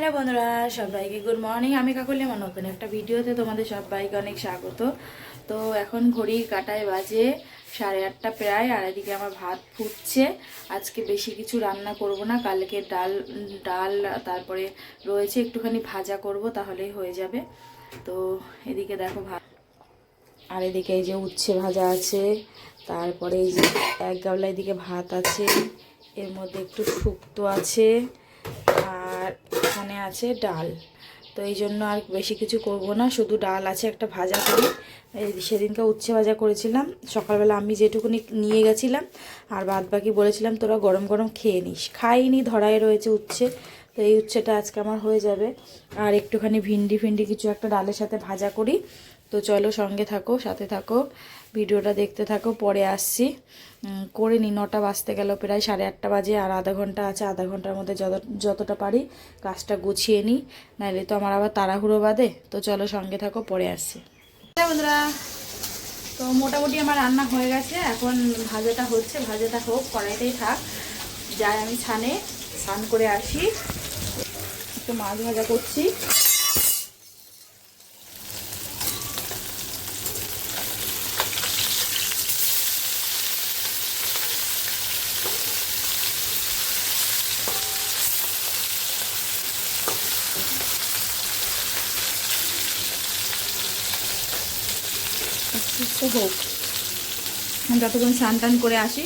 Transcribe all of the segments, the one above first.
Hello বন্ধুরা, সবাইকে good morning আমি কাকলি আমার নতুন একটা ভিডিওতে তোমাদের সবাইকে অনেক স্বাগত। তো এখন ঘড়ি কাটায় বাজে সাড়ে আটটা প্রায়, আর এদিকে আমার ভাত ফুটছে। আজকে বেশি কিছু রান্না করব না, কালকে ডাল ডাল, তারপরে রয়েছে একটুখানি ভাজা করব, তাহলেই হয়ে যাবে। তো এদিকে দেখো ভাত। আর এদিকে এই যে উচ্ছে ভাজা আছে, তারপরে এই যে এক গামলা এদিকে ভাত আছে, এর মধ্যে একটু শুক্তো আছে। এখানে আছে ডাল। তো এই জন্য আর বেশি কিছু করব না, শুধু ডাল আছে, একটা ভাজা করি। সেদিনকে উচ্ছে ভাজা করেছিলাম। সকালবেলা আমি যেটুকুনি নিয়ে গেছিলাম, আর বাদ বাকি বলেছিলাম, তোরা গরম গরম খেয়ে নিস। খাইনি, ধরায় রয়েছে উচ্ছে। তো এই উচ্ছেটা আজকে আমার হয়ে যাবে। আর একটুখানি ভিন্ডি ফিন্ডি কিছু একটা ডালের সাথে ভাজা করি। তো চলো সঙ্গে থাকো, সাথে থাকো, ভিডিওটা দেখতে থাকো, পরে আসছি। করে নি, নটা বাজতে গেল প্রায়, সাড়ে আটটা বাজে, আর আধা ঘণ্টা আছে, আধা ঘণ্টার মধ্যে যত, যতটা পারি কাজটা গুছিয়ে নিই নাহলে তো আমার আবার তাড়াহুড়ো বাদে, তো চলো সঙ্গে থাকো, পরে আসছি। হ্যাঁ বন্ধুরা, তো মোটামুটি আমার রান্না হয়ে গেছে, এখন ভাজাটা হচ্ছে, ভাজাটা হোক, কড়াইতেই থাক। যাই আমি ছানে, স্নান করে আসি, একটু মাছ ভাজা করছি। সুস্থ হোক যতক্ষণ স্নান টান করে আসি।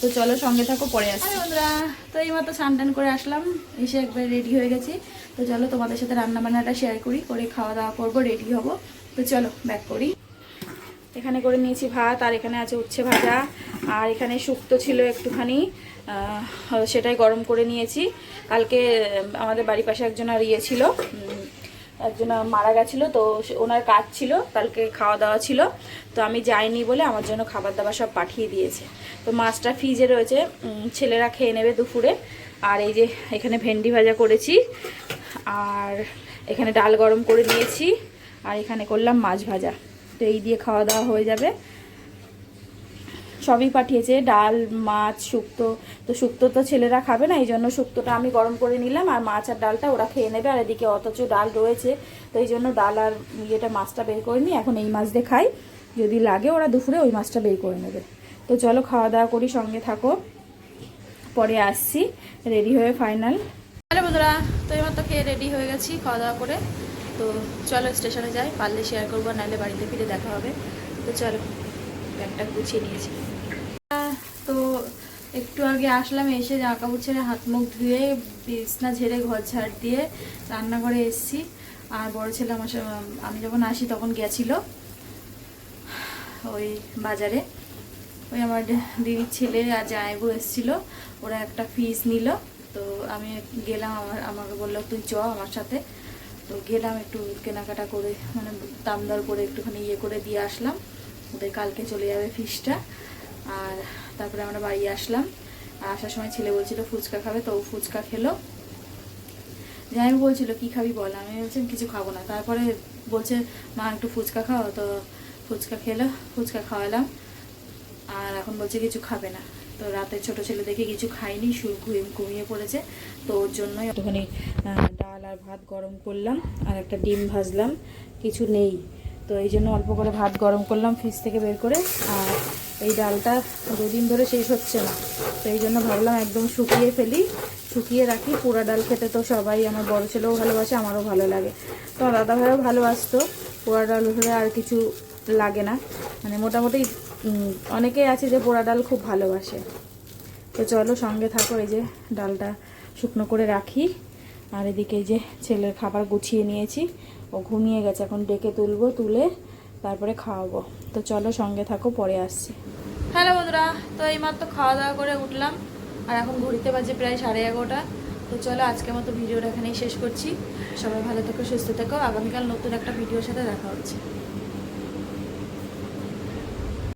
তো চলো সঙ্গে থাকো, পরে আসি বন্ধুরা, তো এই মতো স্নান টান করে আসলাম, এসে একবার রেডি হয়ে গেছি। তো চলো তোমাদের সাথে রান্না বান্নাটা শেয়ার করি, করে খাওয়া দাওয়া করব রেডি হব। তো চলো ব্যাক করি। এখানে করে নিয়েছি ভাত, আর এখানে আছে উচ্ছে ভাজা, আর এখানে শুক্তো ছিল একটুখানি। সেটাই গরম করে নিয়েছি। কালকে আমাদের বাড়ির পাশে একজন আর ইয়ে ছিল একজন মারা গেছিল, তো ওনার কাজ ছিল, কালকে খাওয়া দাওয়া ছিল, তো আমি যাইনি বলে আমার জন্য খাবার দাবার সব পাঠিয়ে দিয়েছে। তো মাছটা ফ্রিজে রয়েছে ছেলেরা খেয়ে নেবে দুপুরে। আর এই যে এখানে ভেন্ডি ভাজা করেছি, আর এখানে ডাল গরম করে নিয়েছি, আর এখানে করলাম মাছ ভাজা। তো এই দিয়ে খাওয়া দাওয়া হয়ে যাবে। সবই পাঠিয়েছে, ডাল, মাছ, শুক্তো। তো শুক্তো তো ছেলেরা খাবে না এই জন্য শুক্তোটা আমি গরম করে নিলাম, আর মাছ আর ডালটা ওরা খেয়ে নেবে, আর এদিকে অথচ ডাল রয়েছে। তো এই জন্য ডাল আর ইয়েটা মাছটা বের করে নিই, এখন এই মাছ দিয়ে খাই। যদি লাগে ওরা দুপুরে ওই মাছটা বের করে নেবে। তো চলো খাওয়া দাওয়া করি, সঙ্গে থাকো। পরে আসছি, রেডি হয়ে ফাইনাল। হ্যালো বন্ধুরা, তো এবার তো খেয়ে রেডি হয়ে গেছি খাওয়া দাওয়া করে। তো চলো স্টেশনে যাই, পারলে শেয়ার করব, নাহলে বাড়িতে ফিরে দেখা হবে। তো চলো। ব্যাগটা গুছিয়ে নিয়েছি। তো একটু আগে আসলাম, এসে জামা কাপড় ছেড়ে হাত মুখ ধুয়ে বিছনা ঝেড়ে ঘর ঝাড় দিয়ে রান্নাঘরে এসেছি। আর বড় ছেলে আমার আমি যখন আসি তখন গেছিল ওই বাজারে। ওই আমার দিদির ছেলে আর জায়গু এসেছিল, ওরা একটা ফিস নিল। তো আমি গেলাম, আমার, আমাকে বলল, তুই চ আমার সাথে। তো গেলাম একটু কেনাকাটা করে মানে দাম দর করে একটুখানি ইয়ে করে দিয়ে আসলাম। ওদের কালকে চলে যাবে ফিসটা আর তারপরে আমরা বাড়ি আসলাম। আসার সময় ছেলে বলছিল, ফুচকা খাবে? তো ফুচকা খেলো। যাই বলছিল, কি খাবি বল? আমি বলছিলাম, কিছু খাব না। তারপরে বলছে, মা, একটু ফুচকা খাও। তো ফুচকা খেলো, ফুচকা খাওয়ালাম। আর এখন বলছে, কিছু খাবে না। তো রাতে ছোট ছেলে দেখে কিছু খাইনি শুরু ঘুমিয়ে পড়েছে। তো ওর জন্যই একটুখানি ডাল আর ভাত গরম করলাম। আর একটা ডিম ভাজলাম। কিছু নেই। তো এই জন্য অল্প করে ভাত গরম করলাম ফ্রিজ থেকে বের করে, আর এই ডালটা দুদিন ধরে শেষ হচ্ছে না। তো এই জন্য ভাবলাম একদম শুকিয়ে ফেলি, শুকিয়ে রাখি। পোড়া ডাল খেতে তো সবাই, আমার বড় ছেলেও ভালোবাসে, আমারও ভালো লাগে। তো দাদা ভাইও ভালোবাসতো, পোড়া ডাল হলে আর কিছু লাগে না। মানে মোটামুটি অনেকেই আছে যে পোড়া ডাল খুব ভালোবাসে। তো চলো সঙ্গে থাকো, এই যে ডালটা শুকনো করে রাখি। আর এদিকে যে ছেলের খাবার গুছিয়ে নিয়েছি। ও ঘুমিয়ে গেছে, এখন ডেকে তুলবো, তুলে তারপরে খাওয়াবো। তো চলো সঙ্গে থাকো, পরে আসছি। হ্যালো বন্ধুরা, তো এইমাত্র খাওয়া দাওয়া করে উঠলাম, আর এখন ঘুরিতে বাজে প্রায় সাড়ে এগারোটা। তো চলো আজকের মতো ভিডিওটা এখানেই শেষ করছি। সবাই ভালো থেকো, সুস্থ থেকো, আগামীকাল নতুন একটা ভিডিওর সাথে দেখা হচ্ছে।